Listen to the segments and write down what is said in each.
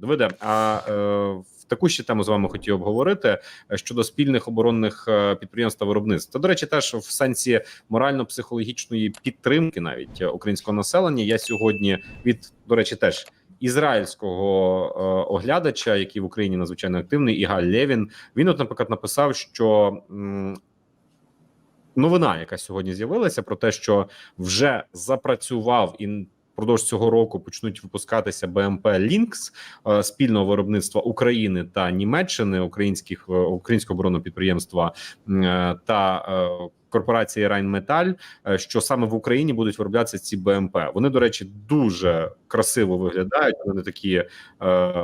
Давиде, а е, таку ще тему з вами хотів обговорити е, щодо спільних оборонних е, підприємств та виробництв. Це, до речі, теж в сенсі морально-психологічної підтримки, навіть е, українського населення. Я сьогодні від до речі, теж ізраїльського е, оглядача, який в Україні надзвичайно активний, Ігаль Лєвін. Він, от, наприклад, написав, що м, новина, яка сьогодні з'явилася, про те, що вже запрацював і впродовж цього року почнуть випускатися БМП Лінкс е, спільного виробництва України та Німеччини, українських е, українського оборонного підприємства е, та корпорації Райнметаль, що саме в Україні будуть вироблятися ці БМП. Вони, до речі, дуже красиво виглядають. Вони такі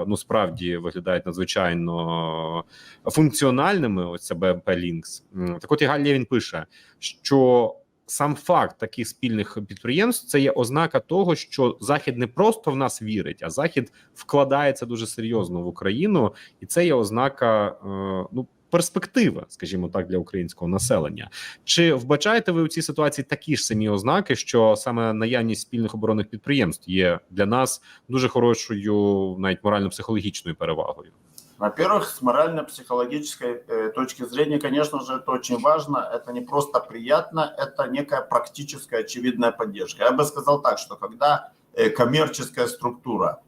ну справді виглядають надзвичайно функціональними. Ось БМП Лінкс. Так, от Ігаль Лєвін пише, що сам факт таких спільних підприємств це є ознака того, що Захід не просто в нас вірить, а Захід вкладається дуже серйозно в Україну, і це є ознака е, ну перспектива, скажімо так, для українського населення. Чи вбачаєте ви у цій ситуації такі ж самі ознаки, що саме наявність спільних оборонних підприємств є для нас дуже хорошою, навіть морально-психологічною перевагою? Во-первых, с морально-психологической э, точки зрения, конечно же, это очень важно. Это не просто приятно, это некая практическая, очевидная поддержка. Я бы сказал так, что когда э, коммерческая структура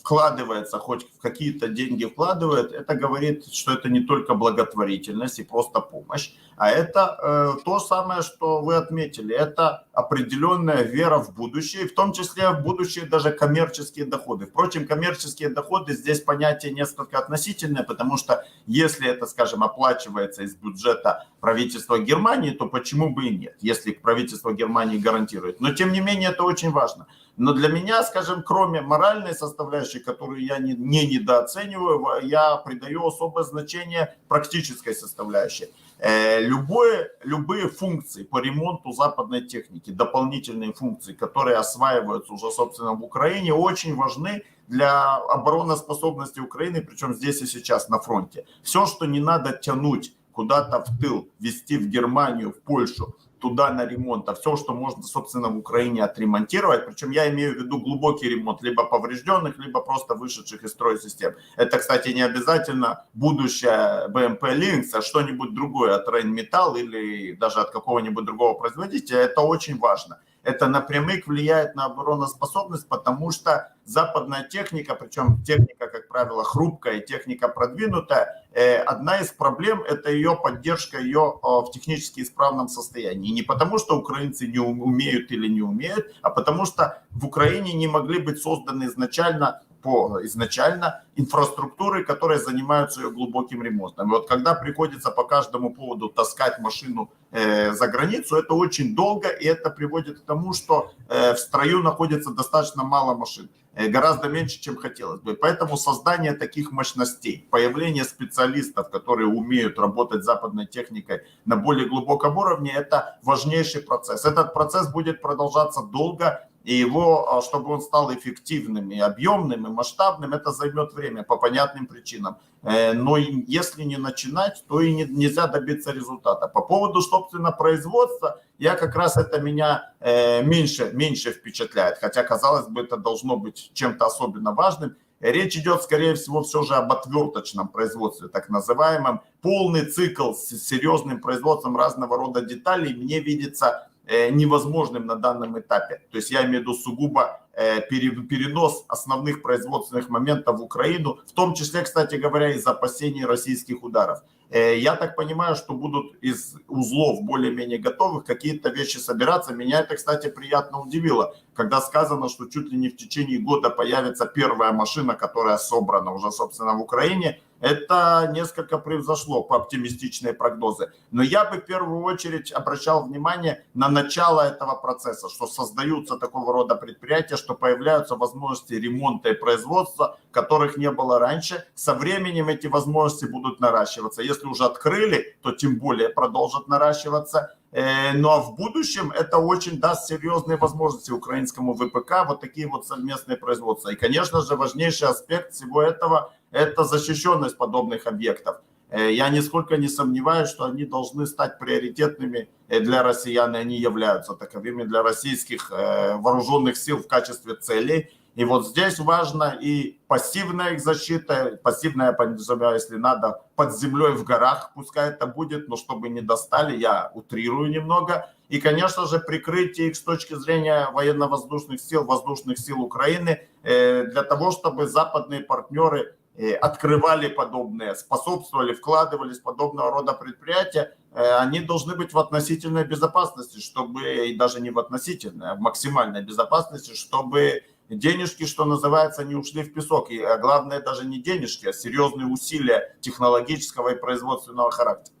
вкладывается, хоть в какие-то деньги вкладывает, это говорит, что это не только благотворительность и просто помощь, а это э, то самое, что вы отметили. Это определенная вера в будущее, в том числе в будущее даже коммерческие доходы. Впрочем, коммерческие доходы здесь понятие несколько относительное, потому что если это, скажем, оплачивается из бюджета правительства Германии, то почему бы и нет, если правительство Германии гарантирует. Но тем не менее это очень важно. Но для меня, скажем, кроме моральной составляющей, которую я не, не недооцениваю, я придаю особое значение практической составляющей. Э, любые функции по ремонту западной техники, дополнительные функции, которые осваиваются уже, собственно, в Украине, очень важны для обороноспособности Украины, причем здесь и сейчас на фронте. Все, что не надо тянуть куда-то в тыл, везти в Германию, в Польшу, туда на ремонт, а все, что можно, собственно, в Украине отремонтировать, причем я имею в виду глубокий ремонт, либо поврежденных, либо просто вышедших из строя систем. Это, кстати, не обязательно будущее BMP Links, а что-нибудь другое от Rheinmetall или даже от какого-нибудь другого производителя, это очень важно. Это напрямик влияет на обороноспособность, потому что западная техника, причем техника, как правило, хрупкая, техника продвинутая, одна из проблем – это ее поддержка ее э, в технически исправном состоянии. Не потому, что украинцы не ум- умеют или не умеют, а потому что в Украине не могли быть созданы изначально по изначально инфраструктуры, которые занимаются ее глубоким ремонтом. И вот когда приходится по каждому поводу таскать машину э, за границу, это очень долго, и это приводит к тому, что э, в строю находится достаточно мало машин, э, гораздо меньше, чем хотелось бы. Поэтому создание таких мощностей, появление специалистов, которые умеют работать с западной техникой на более глубоком уровне, это важнейший процесс. Этот процесс будет продолжаться долго, и его, а, чтобы он стал эффективным и объемным, и масштабным, это займет время по понятным причинам. Э, Но если не начинать, то и не- нельзя добиться результата. По поводу, собственно, производства, я как раз это меня э, меньше, меньше впечатляет. Хотя, казалось бы, это должно быть чем-то особенно важным. Речь идет, скорее всего, все же об отверточном производстве, так называемом. Полный цикл с серьезным производством разного рода деталей мне видится невозможным на данном этапе. То есть я имею в виду сугубо э, пере- перенос основных производственных моментов в Украину, в том числе, кстати говоря, из опасений российских ударов. Э, Я так понимаю, что будут из узлов более-менее готовых какие-то вещи собираться. Меня это, кстати, приятно удивило, когда сказано, что чуть ли не в течение года появится первая машина, которая собрана уже, собственно, в Украине. Это несколько превзошло по оптимистичные прогнозы. Но я бы в первую очередь обращал внимание на начало этого процесса, что создаются такого рода предприятия, что появляются возможности ремонта и производства, которых не было раньше. Со временем эти возможности будут наращиваться. Если уже открыли, то тем более продолжат наращиваться. Э, Ну а в будущем это очень даст серьезные возможности украинскому ВПК, вот такие вот совместные производства. И, конечно же, важнейший аспект всего этого – это защищенность подобных объектов. Э, Я нисколько не сомневаюсь, что они должны стать приоритетными э, для россиян, и они являются таковыми для российских вооруженных сил в качестве целей. И вот здесь важно и пассивная их защита, пассивная, подразумеваю, если надо, под землей в горах, пускай это будет, но чтобы не достали, я утрирую немного. И, конечно же, прикрытие их с точки зрения военно-воздушных сил, воздушных сил Украины, э, для того, чтобы западные партнеры э, открывали подобные, способствовали, вкладывались в подобного рода предприятия, э, они должны быть в относительной безопасности, чтобы, и даже не в относительной, а в максимальной безопасности, чтобы денежки, что называется, не ушли в песок. И а главное даже не денежки, а серьезные усилия технологического и производственного характера.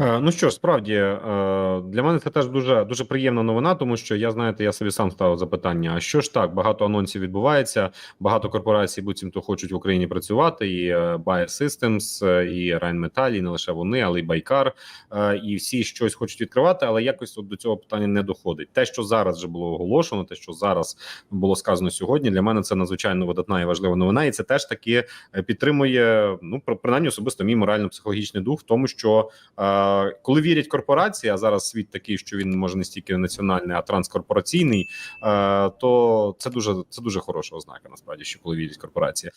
Е, Ну що ж, справді е, для мене це теж дуже дуже приємна новина, тому що я знаєте, я собі сам ставив запитання: а що ж так, багато анонсів відбувається, багато корпорацій буцімто хочуть в Україні працювати. І е, Bayer Systems, і Rheinmetall, і не лише вони, але й Байкар, і всі щось хочуть відкривати, але якось от до цього питання не доходить. Те, що зараз вже було оголошено, те, що зараз було сказано сьогодні, для мене це надзвичайно видатна і важлива новина, і це теж таки підтримує ну при- принаймні особисто мій морально-психологічний дух в тому, що коли вірять корпорації, а зараз світ такий, що він може не стільки національний, а транскорпораційний, е, то це дуже це дуже хороша ознака. Насправді, що коли вірять корпорації.